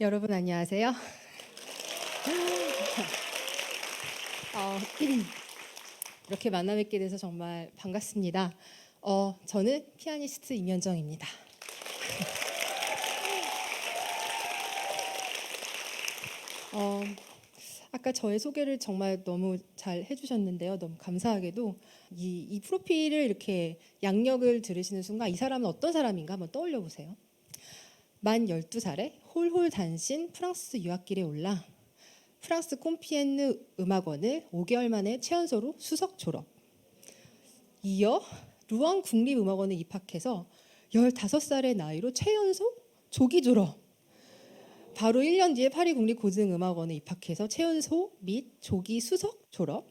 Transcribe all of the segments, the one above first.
여러분 안녕하세요. 어, 이렇게 만나 뵙게 돼서 정말 반갑습니다. 어, 저는 피아니스트 임현정입니다. 어, 아까 저의 소개를 정말 너무 잘 해주셨는데요. 너무 감사하게도 이, 이 프로필을 이렇게 양력을 들으시는 순간 이 사람은 어떤 사람인가 한번 떠올려 보세요. 만 12살에 홀홀 단신 프랑스 유학길에 올라 프랑스 콤피엔느 음악원을 5개월 만에 최연소로 수석 졸업. 이어 루앙 국립음악원에 입학해서 15살의 나이로 최연소 조기 졸업. 바로 1년 뒤에 파리 국립고등음악원에 입학해서 최연소 및 조기 수석 졸업.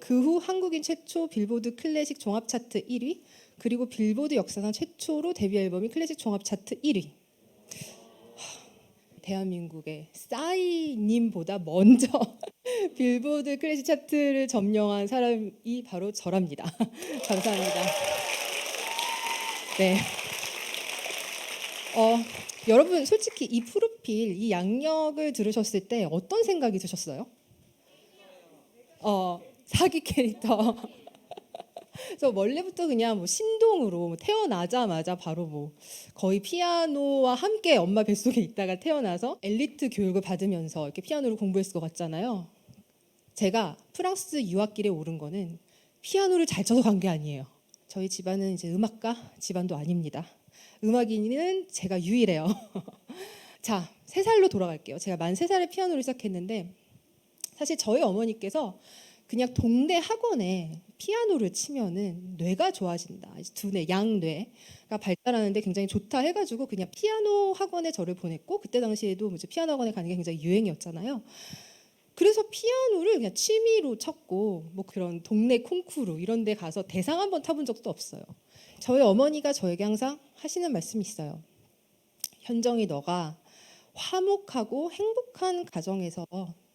그 후 한국인 최초 빌보드 클래식 종합 차트 1위, 그리고 빌보드 역사상 최초로 데뷔 앨범이 클래식 종합 차트 1위. 대한민국의 싸이님보다 먼저 빌보드 클래식 차트를 점령한 사람이 바로 저랍니다. 감사합니다. 네. 어, 여러분 솔직히 이 프로필, 이 양력을 들으셨을 때 어떤 생각이 드셨어요? 어, 사기 캐릭터. 그래서 원래부터 그냥 뭐 신동으로 뭐 태어나자마자 바로 뭐 거의 피아노와 함께 엄마 뱃속에 있다가 태어나서 엘리트 교육을 받으면서 이렇게 피아노를 공부했을 것 같잖아요. 제가 프랑스 유학길에 오른 거는 피아노를 잘 쳐서 간 게 아니에요. 저희 집안은 이제 음악가 집안도 아닙니다. 음악인은 제가 유일해요. 자, 세 살로 돌아갈게요. 제가 만 세 살에 피아노를 시작했는데 사실 저희 어머니께서 그냥 동네 학원에 피아노를 치면은 뇌가 좋아진다. 두뇌, 양뇌가 발달하는데 굉장히 좋다 해가지고 그냥 피아노 학원에 저를 보냈고 그때 당시에도 이제 피아노 학원에 가는 게 굉장히 유행이었잖아요. 그래서 피아노를 그냥 취미로 쳤고 뭐 그런 동네 콩쿠르 이런 데 가서 대상 한번 타본 적도 없어요. 저희 어머니가 저에게 항상 하시는 말씀이 있어요. 현정이 너가 화목하고 행복한 가정에서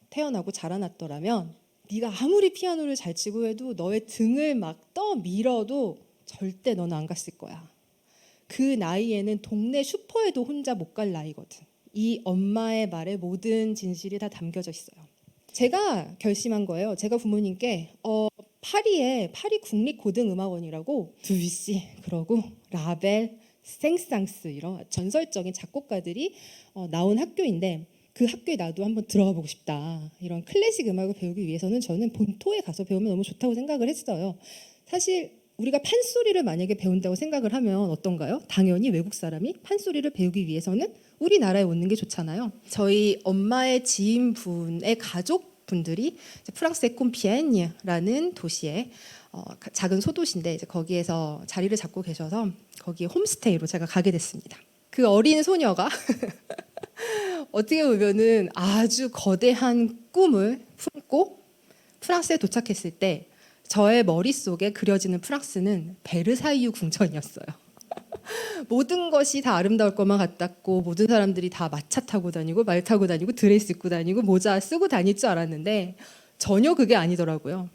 태어나고 자라났더라면 네가 아무리 피아노를 잘 치고 해도 너의 등을 막 떠 밀어도 절대 너는 안 갔을 거야. 그 나이에는 동네 슈퍼에도 혼자 못 갈 나이거든. 이 엄마의 말에 모든 진실이 다 담겨져 있어요. 제가 결심한 거예요. 제가 부모님께 어, 파리에 파리 국립고등음악원이라고 두비씨 그러고 라벨, 생상스 이런 전설적인 작곡가들이 어, 나온 학교인데 그 학교에 나도 한번 들어가 보고 싶다. 이런 클래식 음악을 배우기 위해서는 저는 본토에 가서 배우면 너무 좋다고 생각을 했어요. 사실 우리가 판소리를 만약에 배운다고 생각을 하면 어떤가요? 당연히 외국 사람이 판소리를 배우기 위해서는 우리나라에 오는 게 좋잖아요. 저희 엄마의 지인분의 가족 분들이 프랑스의 콤피엔이라는 도시에 어, 작은 소도시인데 이제 거기에서 자리를 잡고 계셔서 거기에 홈스테이로 제가 가게 됐습니다. 그 어린 소녀가 어떻게 보면은 아주 거대한 꿈을 품고 프랑스에 도착했을 때 저의 머릿속에 그려지는 프랑스는 베르사유 궁전이었어요. 모든 것이 다 아름다울 것만 같았고 모든 사람들이 다 마차 타고 다니고 말 타고 다니고 드레스 입고 다니고 모자 쓰고 다닐 줄 알았는데 전혀 그게 아니더라고요.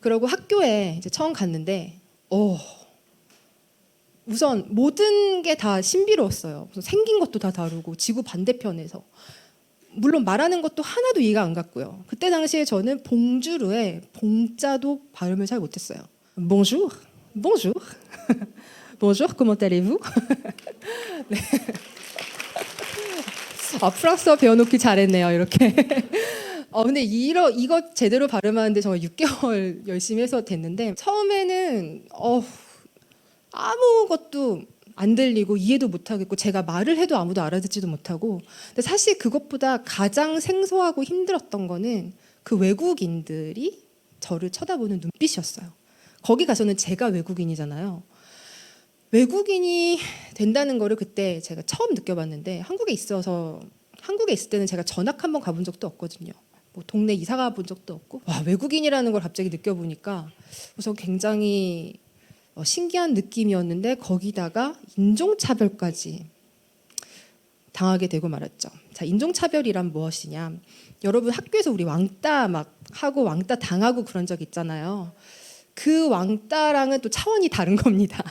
그러고 학교에 이제 처음 갔는데 오 우선 모든 게 다 신비로웠어요. 생긴 것도 다 다르고 지구 반대편에서 물론 말하는 것도 하나도 이해가 안 갔고요. 그때 당시에 저는 봉주르의 봉자도 발음을 잘 못했어요. Bonjour, bonjour, bonjour, comment allez-vous? 네. 아 프랑스어 배워놓기 잘했네요. 이렇게. 어 근데 이러 이거 제대로 발음하는데 정말 6개월 열심히 해서 됐는데 처음에는 어 아무것도 안 들리고 이해도 못 하겠고 제가 말을 해도 아무도 알아듣지도 못하고 근데 사실 그것보다 가장 생소하고 힘들었던 거는 그 외국인들이 저를 쳐다보는 눈빛이었어요. 거기 가서는 제가 외국인이잖아요. 외국인이 된다는 거를 그때 제가 처음 느껴봤는데 한국에 있어서 한국에 있을 때는 제가 전학 한번 가본 적도 없거든요. 뭐 동네 이사 가본 적도 없고 와 외국인이라는 걸 갑자기 느껴보니까 우선 굉장히 어, 신기한 느낌이었는데 거기다가 인종차별까지 당하게 되고 말았죠. 자, 인종차별이란 무엇이냐? 여러분 학교에서 우리 왕따 막 하고 왕따 당하고 그런 적 있잖아요. 그 왕따랑은 또 차원이 다른 겁니다.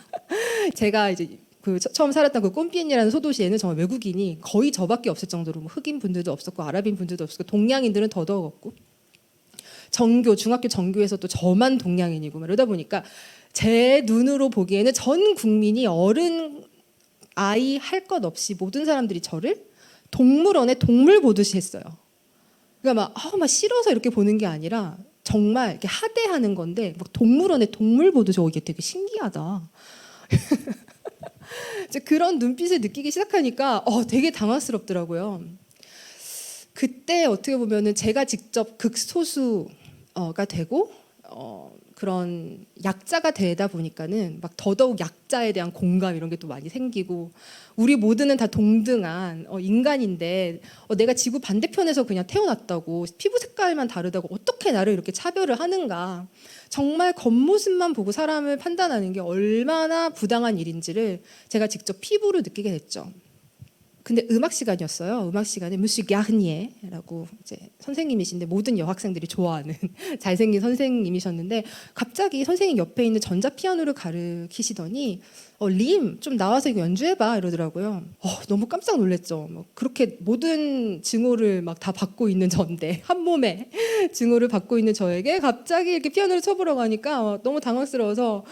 제가 이제 그 처- 처음 살았던 그 꼼피엔이라는 소도시에는 정말 외국인이 거의 저밖에 없을 정도로 뭐 흑인 분들도 없었고 아랍인 분들도 없었고 동양인들은 더더욱 없고 정교 중학교 정교에서 또 저만 동양인이고 막 이러다 보니까 제 눈으로 보기에는 전 국민이 어른 아이 할 것 없이 모든 사람들이 저를 동물원에 동물 보듯이 했어요. 그러니까 막, 아, 막 싫어서 이렇게 보는 게 아니라 정말 이렇게 하대하는 건데 막 동물원에 동물 보듯이 어, 이게 되게 신기하다. 그런 눈빛을 느끼기 시작하니까 어, 되게 당황스럽더라고요. 그때 어떻게 보면은 제가 직접 극소수가 되고 어, 그런 약자가 되다 보니까는 막 더더욱 약자에 대한 공감 이런 게 또 많이 생기고 우리 모두는 다 동등한 어, 인간인데 어, 내가 지구 반대편에서 그냥 태어났다고 피부 색깔만 다르다고 어떻게 나를 이렇게 차별을 하는가 정말 겉모습만 보고 사람을 판단하는 게 얼마나 부당한 일인지를 제가 직접 피부로 느끼게 됐죠. 근데 음악 시간이었어요. 음악 시간에 무시 갸흐니에라고 이제 선생님이신데 모든 여학생들이 좋아하는 잘생긴 선생님이셨는데 갑자기 선생님 옆에 있는 전자 피아노를 가르치시더니 어, 림 좀 나와서 이거 연주해봐 이러더라고요. 어, 너무 깜짝 놀랐죠. 뭐 그렇게 모든 증오를 막 다 받고 있는 전데 한 몸에 증오를 받고 있는 저에게 갑자기 이렇게 피아노를 쳐보라고 하니까 어, 너무 당황스러워서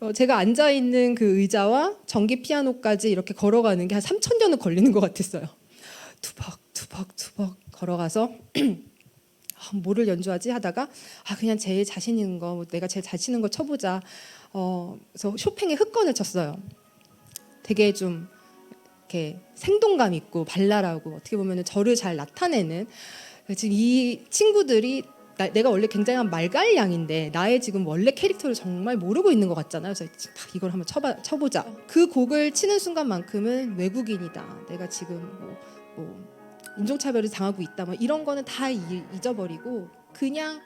어, 제가 앉아 있는 그 의자와 전기 피아노까지 이렇게 걸어가는 게 한 3천 년은 걸리는 것 같았어요. 투벅 투벅 투벅 걸어가서 아, 뭐를 연주하지 하다가 아 그냥 제일 자신 있는 거뭐 내가 제일 잘 치는 거 쳐보자. 어, 그래서 쇼팽의 흑건을 쳤어요. 되게 좀 이렇게 생동감 있고 발랄하고 어떻게 보면 저를 잘 나타내는 지금 이 친구들이 나- 내가 원래 굉장한 말갈량인데 나의 지금 원래 캐릭터를 정말 모르고 있는 것 같잖아요. 그래서 딱 이걸 한번 쳐봐, 쳐보자. 그 곡을 치는 순간만큼은 외국인이다. 내가 지금 뭐, 뭐 인종차별을 당하고 있다. 뭐 이런 거는 다 이- 잊어버리고 그냥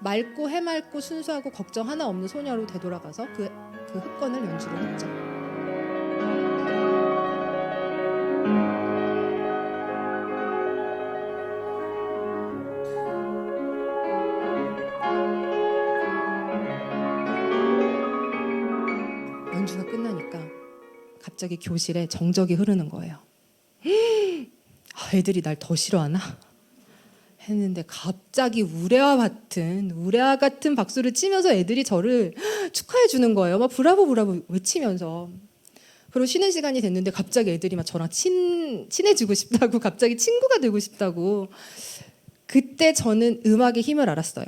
맑고 해맑고 순수하고 걱정 하나 없는 소녀로 되돌아가서 그, 그 흑건을 연주를 했죠. 갑자기 교실에 정적이 흐르는 거예요. 아, 애들이 날 더 싫어하나? 했는데 갑자기 우레와 같은 우레와 같은 박수를 치면서 애들이 저를 축하해 주는 거예요. 막 브라보 브라보 외치면서. 그리고 쉬는 시간이 됐는데 갑자기 애들이 막 저랑 친 친해지고 싶다고 갑자기 친구가 되고 싶다고. 그때 저는 음악의 힘을 알았어요.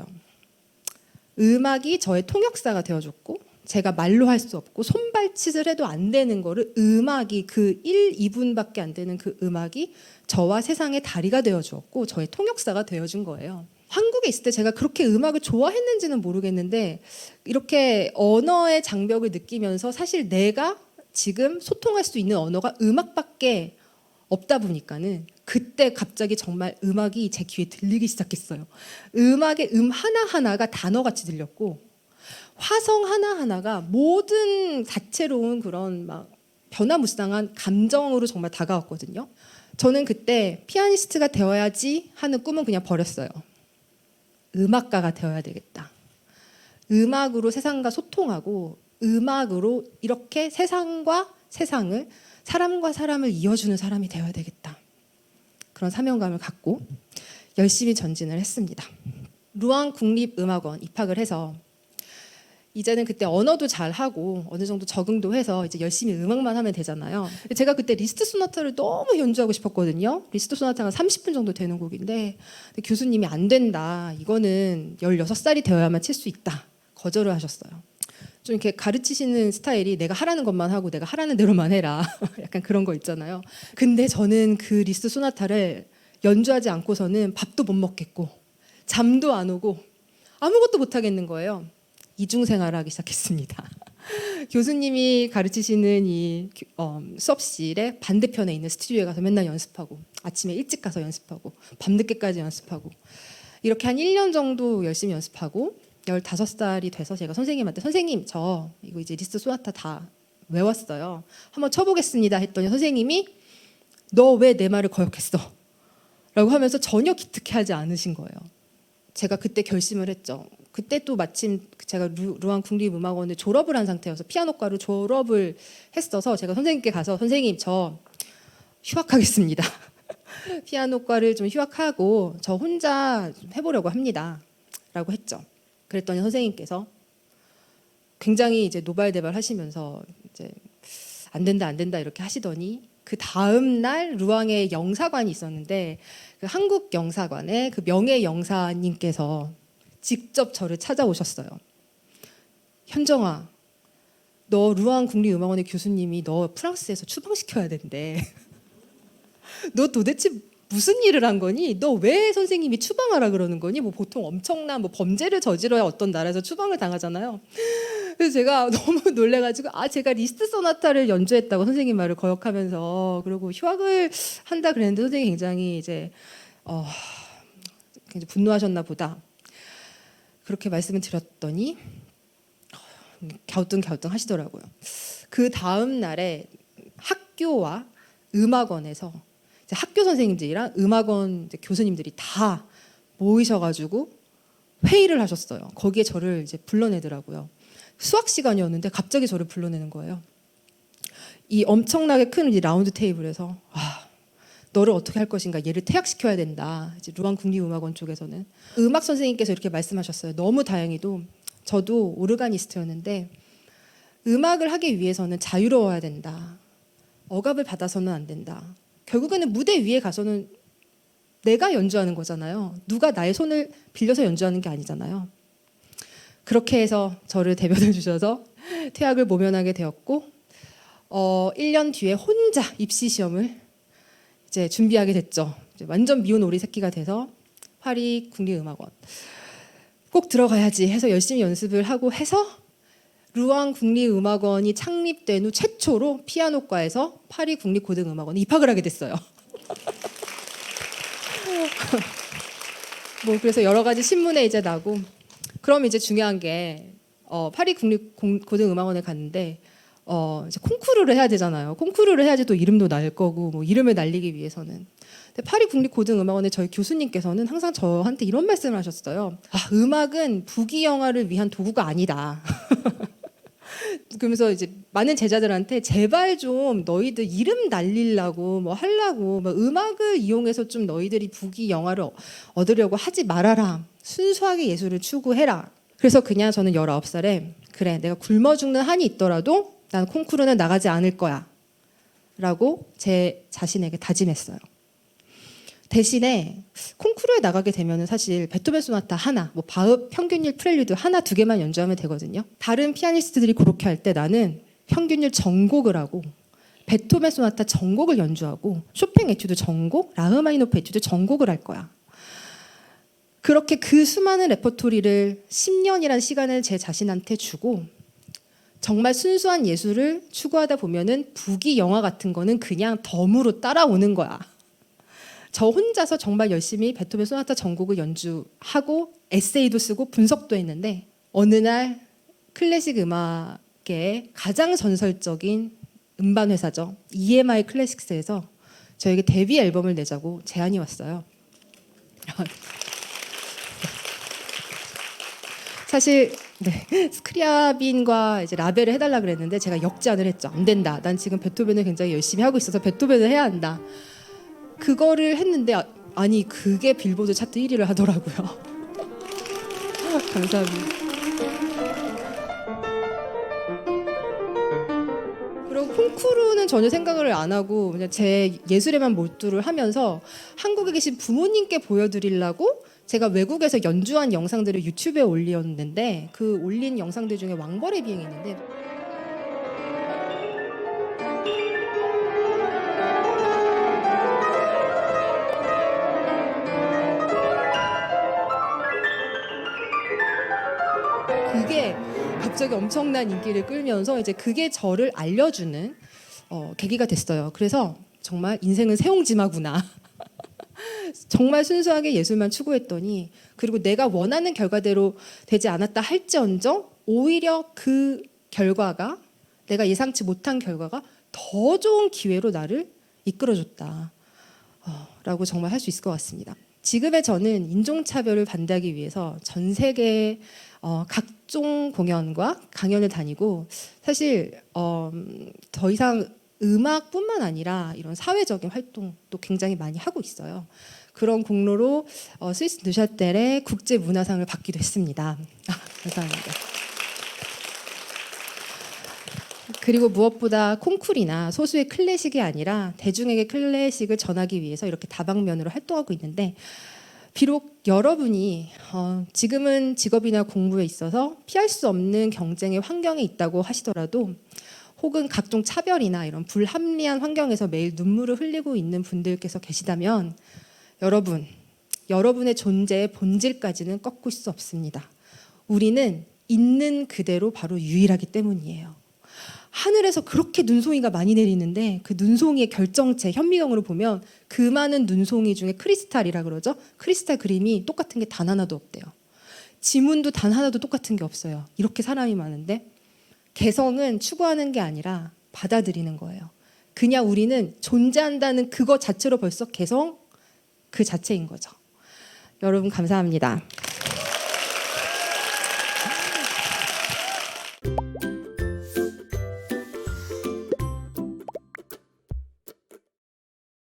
음악이 저의 통역사가 되어줬고 제가 말로 할 수 없고 손발짓을 해도 안 되는 거를 음악이 그 1, 2분밖에 안 되는 그 음악이 저와 세상의 다리가 되어 주었고 저의 통역사가 되어 준 거예요. 한국에 있을 때 제가 그렇게 음악을 좋아했는지는 모르겠는데 이렇게 언어의 장벽을 느끼면서 사실 내가 지금 소통할 수 있는 언어가 음악밖에 없다 보니까는 그때 갑자기 정말 음악이 제 귀에 들리기 시작했어요. 음악의 음 하나하나가 단어같이 들렸고 화성 하나하나가 모든 다채로운 그런 막 변화무쌍한 감정으로 정말 다가왔거든요. 저는 그때 피아니스트가 되어야지 하는 꿈은 그냥 버렸어요. 음악가가 되어야 되겠다. 음악으로 세상과 소통하고 음악으로 이렇게 세상과 세상을 사람과 사람을 이어주는 사람이 되어야 되겠다. 그런 사명감을 갖고 열심히 전진을 했습니다. 루앙 국립음악원 입학을 해서 이제는 그때 언어도 잘 하고 어느 정도 적응도 해서 이제 열심히 음악만 하면 되잖아요. 제가 그때 리스트 소나타를 너무 연주하고 싶었거든요. 리스트 소나타가 30분 정도 되는 곡인데 교수님이 안 된다. 이거는 16살이 되어야만 칠 수 있다. 거절을 하셨어요. 좀 이렇게 가르치시는 스타일이 내가 하라는 것만 하고 내가 하라는 대로만 해라. 약간 그런 거 있잖아요. 근데 저는 그 리스트 소나타를 연주하지 않고서는 밥도 못 먹겠고 잠도 안 오고 아무것도 못 하겠는 거예요. 이중 생활을 하기 시작했습니다. 교수님이 가르치시는 이 교- 어, 수업실의 반대편에 있는 스튜디오에 가서 맨날 연습하고 아침에 일찍 가서 연습하고 밤늦게까지 연습하고 이렇게 한 1년 정도 열심히 연습하고 15살이 돼서 제가 선생님한테 선생님 저 이거 이제 리스트 소나타 다 외웠어요. 한번 쳐보겠습니다 했더니 선생님이 너 왜 내 말을 거역했어? 라고 하면서 전혀 기특해하지 않으신 거예요. 제가 그때 결심을 했죠. 그때 또 마침 제가 루, 루안 국립음악원을 졸업을 한 상태여서 피아노과로 졸업을 했어서 제가 선생님께 가서 선생님 저 휴학하겠습니다. 피아노과를 좀 휴학하고 저 혼자 좀 해보려고 합니다. 라고 했죠. 그랬더니 선생님께서 굉장히 이제 노발대발 하시면서 이제 안 된다 안 된다 이렇게 하시더니 그 다음 날 루앙에 영사관이 있었는데 그 한국 영사관의 그 명예 영사님께서 직접 저를 찾아오셨어요. 현정아, 너 루앙 국립음악원의 교수님이 너 프랑스에서 추방시켜야 된대. 너 도대체 무슨 일을 한 거니? 너 왜 선생님이 추방하라 그러는 거니? 뭐 보통 엄청난 뭐 범죄를 저질러야 어떤 나라에서 추방을 당하잖아요. 그래서 제가 너무 놀래가지고 아 제가 리스트 소나타를 연주했다고 선생님 말을 거역하면서 그리고 휴학을 한다 그랬는데 선생님이 굉장히 이제 어 굉장히 분노하셨나 보다 그렇게 말씀을 드렸더니 갸우뚱갸우뚱 하시더라고요. 그 다음 날에 학교와 음악원에서 학교 선생님들이랑 음악원 교수님들이 다 모이셔가지고 회의를 하셨어요. 거기에 저를 이제 불러내더라고요. 수학 시간이었는데 갑자기 저를 불러내는 거예요. 이 엄청나게 큰이 라운드 테이블에서 아, 너를 어떻게 할 것인가 얘를 퇴학시켜야 된다. 이제 루안 국립음악원 쪽에서는 음악 선생님께서 이렇게 말씀하셨어요. 너무 다행히도 저도 오르가니스트였는데 음악을 하기 위해서는 자유로워야 된다. 억압을 받아서는 안 된다. 결국에는 무대 위에 가서는 내가 연주하는 거잖아요. 누가 나의 손을 빌려서 연주하는 게 아니잖아요. 그렇게 해서 저를 대변해 주셔서 퇴학을 모면하게 되었고 어, 1년 뒤에 혼자 입시 시험을 이제 준비하게 됐죠. 이제 완전 미운 오리 새끼가 돼서 파리 국립음악원 꼭 들어가야지 해서 열심히 연습을 하고 해서 루앙 국립음악원이 창립된 후 최초로 피아노과에서 파리 국립고등음악원에 입학을 하게 됐어요. 뭐 그래서 여러 가지 신문에 이제 나고 그럼 이제 중요한 게 어, 파리 국립 고등음악원에 갔는데 어, 이제 콩쿠르를 해야 되잖아요. 콩쿠르를 해야지 또 이름도 날 거고 뭐 이름을 날리기 위해서는. 근데 파리 국립고등음악원의 저희 교수님께서는 항상 저한테 이런 말씀을 하셨어요. 아, 음악은 부귀 영화를 위한 도구가 아니다. 그러면서 이제 많은 제자들한테 제발 좀 너희들 이름 날리려고 뭐 하려고 뭐 음악을 이용해서 좀 너희들이 부귀 영화를 얻으려고 하지 말아라. 순수하게 예술을 추구해라. 그래서 그냥 저는 19살에 그래 내가 굶어 죽는 한이 있더라도 난 콩쿠르는 나가지 않을 거야. 라고 제 자신에게 다짐했어요. 대신에 콩쿠르에 나가게 되면 사실 베토벤 소나타 하나, 뭐 바흐 평균율 프렐류드 하나 두 개만 연주하면 되거든요. 다른 피아니스트들이 그렇게 할 때 나는 평균율 전곡을 하고 베토벤 소나타 전곡을 연주하고 쇼팽 에튜드 전곡, 라흐마니노프 에튜드 전곡을 할 거야. 그렇게 그 수많은 레퍼토리를 10년이라는 시간을 제 자신한테 주고 정말 순수한 예술을 추구하다 보면은 부기 영화 같은 거는 그냥 덤으로 따라오는 거야. 저 혼자서 정말 열심히 베토벤 소나타 전곡을 연주하고 에세이도 쓰고 분석도 했는데 어느 날 클래식 음악의 가장 전설적인 음반 회사죠. EMI 클래식스에서 저에게 데뷔 앨범을 내자고 제안이 왔어요. 사실 네, 스크리아빈과 이제 라벨을 해달라 그랬는데 제가 역제안을 했죠. 안 된다. 난 지금 베토벤을 굉장히 열심히 하고 있어서 베토벤을 해야 한다. 그거를 했는데 아- 아니 그게 빌보드 차트 1위를 하더라고요. 감사합니다. 콩쿠르는 전혀 생각을 안 하고 그냥 제 예술에만 몰두를 하면서 한국에 계신 부모님께 보여드리려고 제가 외국에서 연주한 영상들을 유튜브에 올렸는데 그 올린 영상들 중에 왕벌의 비행이 있는데 그게 갑자기 엄청난 인기를 끌면서 이제 그게 저를 알려주는 어, 계기가 됐어요. 그래서 정말 인생은 새옹지마구나. 정말 순수하게 예술만 추구했더니 그리고 내가 원하는 결과대로 되지 않았다 할지언정 오히려 그 결과가 내가 예상치 못한 결과가 더 좋은 기회로 나를 이끌어줬다. 어, 라고 정말 할 수 있을 것 같습니다. 지금의 저는 인종차별을 반대하기 위해서 전 세계 어, 각종 공연과 강연을 다니고 사실 어, 음, 더 이상 음악뿐만 아니라 이런 사회적인 활동도 굉장히 많이 하고 있어요. 그런 공로로 어, 스위스 느샤텔의 국제 문화상을 받기도 했습니다. 아, 감사합니다. 그리고 무엇보다 콩쿨이나 소수의 클래식이 아니라 대중에게 클래식을 전하기 위해서 이렇게 다방면으로 활동하고 있는데 비록 여러분이 어, 지금은 직업이나 공부에 있어서 피할 수 없는 경쟁의 환경에 있다고 하시더라도 혹은 각종 차별이나 이런 불합리한 환경에서 매일 눈물을 흘리고 있는 분들께서 계시다면 여러분, 여러분의 존재의 본질까지는 꺾을 수 없습니다. 우리는 있는 그대로 바로 유일하기 때문이에요. 하늘에서 그렇게 눈송이가 많이 내리는데 그 눈송이의 결정체 현미경으로 보면 그 많은 눈송이 중에 크리스탈이라 그러죠. 크리스탈 그림이 똑같은 게 단 하나도 없대요. 지문도 단 하나도 똑같은 게 없어요. 이렇게 사람이 많은데 개성은 추구하는 게 아니라 받아들이는 거예요. 그냥 우리는 존재한다는 그거 자체로 벌써 개성 그 자체인 거죠. 여러분 감사합니다.